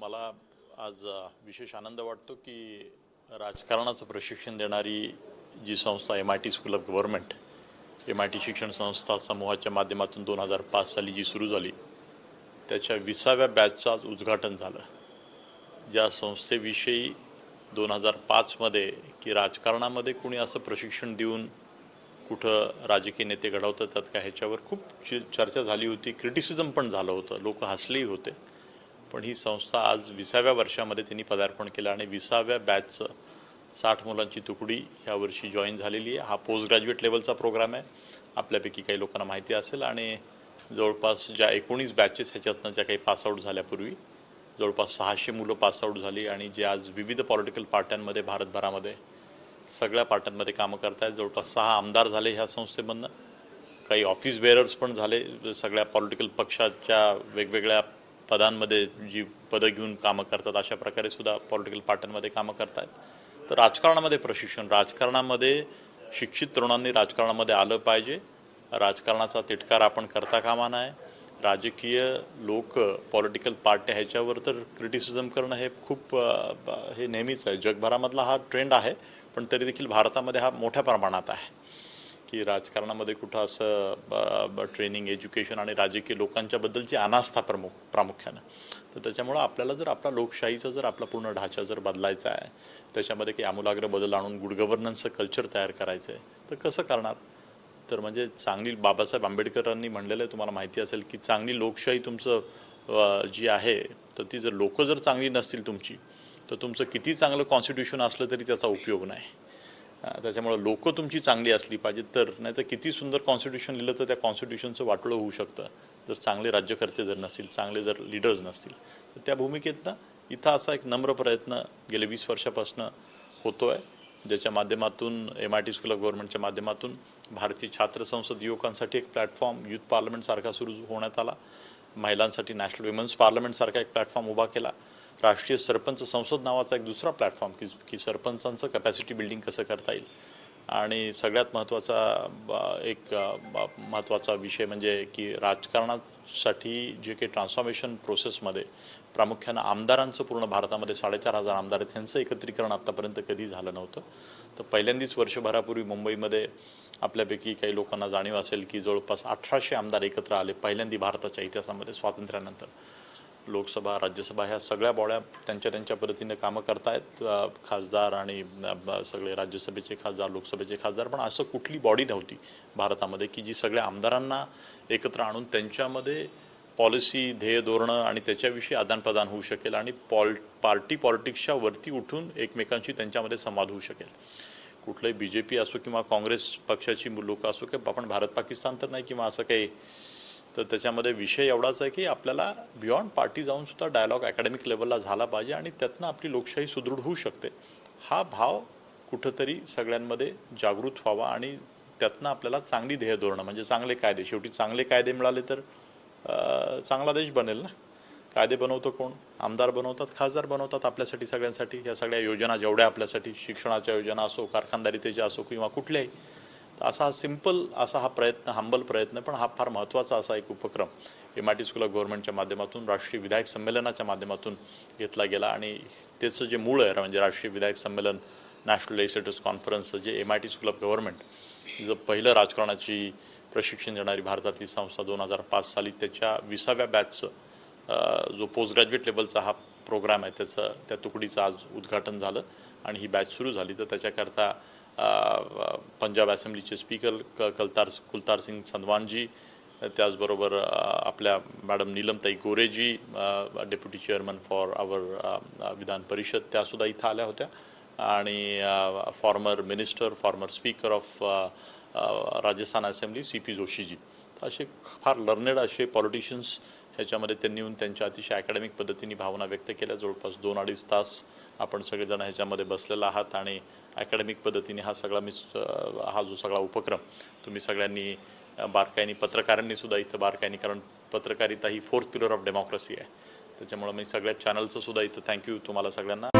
मला आज विशेष आनंद वाटतो की राजकारणाचं प्रशिक्षण देणारी जी संस्था M I T School of Government M I T शिक्षण संस्था समूहाच्या माध्यमातून दोन हजार पाच साली जी सुरू झाली त्याच्या विसाव्या बॅचचं आज उद्घाटन झालं. ज्या संस्थेविषयी दोन हजार पाचमध्ये की राजकारणामध्ये कोणी असं प्रशिक्षण देऊन कुठं राजकीय नेते घडवतात त्यात का ह्याच्यावर खूप चर्चा झाली होती क्रिटिसिझम पण झालं होतं लोक हसलेही होते. पण ही संस्था आज विसाव्या वर्षामध्ये त्यांनी पदार्पण केलं आणि विसाव्या बॅचचं साठ मुलांची तुकडी ह्या वर्षी जॉईन झालेली आहे. हा पोस्ट ग्रॅज्युएट लेवलचा प्रोग्राम आहे. आपल्यापैकी काही लोकांना माहिती असेल आणि जवळपास ज्या एकोणीस बॅचेस ह्याच्यातनं ज्या काही पासआउट झाल्यापूर्वी जवळपास सहाशे मुलं पासआउट झाली आणि जे आज विविध पॉलिटिकल पार्ट्यांमध्ये भारतभरामध्ये सगळ्या पार्ट्यांमध्ये कामं करतायत. जवळपास सहा आमदार झाले ह्या संस्थेमधनं. काही ऑफिस बेअरर्स पण झाले. सगळ्या पॉलिटिकल पक्षाच्या वेगवेगळ्या पदांमध्ये जी पदं घेऊन कामं करतात अशा प्रकारे सुद्धा पॉलिटिकल पार्ट्यांमध्ये कामं करतात तर राजकारणामध्ये प्रशिक्षण राजकारणामध्ये शिक्षित तरुणांनी राजकारणामध्ये आलं पाहिजे. राजकारणाचा तिटकार आपण करता कामा नये. राजकीय लोक पॉलिटिकल पार्ट्या ह्याच्यावर तर क्रिटिसिझम करणं हे खूप हे नेहमीच आहे. जगभरामधला हा ट्रेंड आहे पण तरी देखील भारतामध्ये हा मोठ्या प्रमाणात आहे. की राजकारणामध्ये कुठं असं ट्रेनिंग एज्युकेशन आणि राजकीय लोकांच्याबद्दलची अनास्था प्रमुख प्रामुख्यानं. तर त्याच्यामुळं आपल्याला जर आपला लोकशाहीचा जर आपला पूर्ण ढाचा जर बदलायचा आहे त्याच्यामध्ये काही आमूलाग्र बदल आणून गुड गव्हर्नन्सचं कल्चर तयार करायचं आहे तर कसं करणार? तर म्हणजे चांगली बाबासाहेब आंबेडकरांनी म्हणलेलं आहे तुम्हाला माहिती असेल की चांगली लोकशाही तुमचं जी आहे तर ती जर लोकं जर चांगली नसतील तुमची तर तुमचं किती चांगलं कॉन्स्टिट्यूशन असलं तरी त्याचा उपयोग नाही. त्याच्यामुळं लोकं तुमची चांगली असली पाहिजेत तर नाही तर किती सुंदर कॉन्स्टिट्यूशन लिहिलं तर त्या कॉन्स्टिट्यूशनचं वाटोळं होऊ शकतं. जर चांगले राज्यकर्ते जर नसतील चांगले जर लीडर्स नसतील तर त्या भूमिकेतनं इथं असा एक नम्र प्रयत्न गेले वीस वर्षापासून होतो आहे ज्याच्या माध्यमातून M I T School of गव्हर्नमेंटच्या माध्यमातून भारतीय छात्र संसद युवकांसाठी एक प्लॅटफॉर्म युथ पार्लमेंटसारखा सुरू होण्यात आला. महिलांसाठी नॅशनल विमेन्स पार्लमेंटसारखा एक प्लॅटफॉर्म उभा केला. राष्ट्रीय सरपंच संसद नावाचा एक दुसरा प्लॅटफॉर्म की की सरपंचांचं कपॅसिटी बिल्डिंग कसं करता येईल. आणि सगळ्यात महत्त्वाचा ब- एक महत्त्वाचा विषय म्हणजे की राजकारणासाठी जे काही ट्रान्सफॉर्मेशन प्रोसेसमध्ये प्रामुख्यानं आमदारांचं पूर्ण भारतामध्ये साडेचार हजार आमदार आहेत त्यांचं एकत्रीकरण आत्तापर्यंत कधी झालं नव्हतं. तर पहिल्यांदाच वर्षभरापूर्वी मुंबईमध्ये आपल्यापैकी काही लोकांना जाणीव असेल की जवळपास अठराशे आमदार एकत्र आले पहिल्यांदा भारताच्या इतिहासामध्ये स्वातंत्र्यानंतर. लोकसभा राज्यसभा ह्या सगळ्या बॉड्या त्यांच्या त्यांच्या पद्धतीने कामं करतायत. खासदार आणि सगळे राज्यसभेचे खासदार लोकसभेचे खासदार. पण असं कुठली बॉडी नव्हती भारतामध्ये की जी सगळ्या आमदारांना एकत्र आणून त्यांच्यामध्ये पॉलिसी ध्येय धोरणं आणि त्याच्याविषयी आदानप्रदान होऊ शकेल आणि पॉल पार्टी पॉलिटिक्सच्या वरती उठून एकमेकांशी त्यांच्यामध्ये संवाद होऊ शकेल. कुठलंही बी जे पी असो किंवा काँग्रेस पक्षाची लोकं असो किंवा आपण भारत पाकिस्तान तर नाही किंवा असं काही तर त्याच्यामध्ये विषय एवढाच आहे की आपल्याला बियॉन्ड पार्टी जाऊन सुद्धा डायलॉग अकॅडमिक लेवलला झाला पाहिजे आणि त्यातनं आपली लोकशाही सुदृढ होऊ शकते. हा भाव कुठंतरी सगळ्यांमध्ये जागृत व्हावा आणि त्यातनं आपल्याला चांगली ध्येय धोरणं म्हणजे चांगले कायदे शेवटी चांगले कायदे मिळाले तर चांगला देश बनेल ना? कायदे बनवतो कोण? आमदार बनवतात खासदार बनवतात आपल्यासाठी सगळ्यांसाठी? या सगळ्या योजना जेवढ्या आपल्यासाठी शिक्षणाच्या योजना असो कारखानदारीतेच्या असो किंवा कुठल्याही तर असा हा सिंपल असा हा प्रयत्न हंबल प्रयत्न पण हा फार महत्त्वाचा असा एक उपक्रम M I T school of गव्हर्नमेंटच्या माध्यमातून राष्ट्रीय विधायक संमेलनाच्या माध्यमातून घेतला गेला. आणि त्याचं जे मूळ आहे म्हणजे राष्ट्रीय विधायक संमेलन नॅशनल लेजिस्लेटर्स कॉन्फरन्सचं जे M I T school of government जर पहिलं राजकारणाची प्रशिक्षण देणारी भारतातली संस्था दोन हजार पाच साली त्याच्या विसाव्या बॅचचं जो पोस्ट ग्रॅज्युएट लेवलचा हा प्रोग्राम आहे त्याचं त्या तुकडीचं आज उद्घाटन झालं. आणि ही बॅच सुरू झाली. तर त्याच्याकरता पंजाब असेंब्लीचे स्पीकर क कलतार कुलतार सिंग संधवानजी त्याचबरोबर आपल्या madam Neelamtai Gorheji deputy chairman for our Vidhan Parishad त्यासुद्धा इथं आल्या होत्या. आणि former minister former speaker of Rajasthan assembly C P Joshiji. असे फार लर्नेड असे पॉलिटिशियन्स ह्याच्यामध्ये त्यांनी येऊन त्यांच्या अतिशय अकॅडमिक पद्धतीने भावना व्यक्त केल्या. जवळपास दोन अडीच तास आपण सगळेजण ह्याच्यामध्ये बसलेला आहात आणि अकॅडमिक पद्धतीने हा सगळा मी हा जो सगळा उपक्रम तुम्ही सगळ्यांनी बारकाईनी बारकाईने पत्रकारांनी सुद्धा इथं बारकाईने कारण पत्रकारिता ही फोर्थ पिलर ऑफ डेमोक्रेसी आहे. त्याच्यामुळे मी सगळ्या चॅनलचं सुद्धा इथं थँक्यू तुम्हाला सगळ्यांना.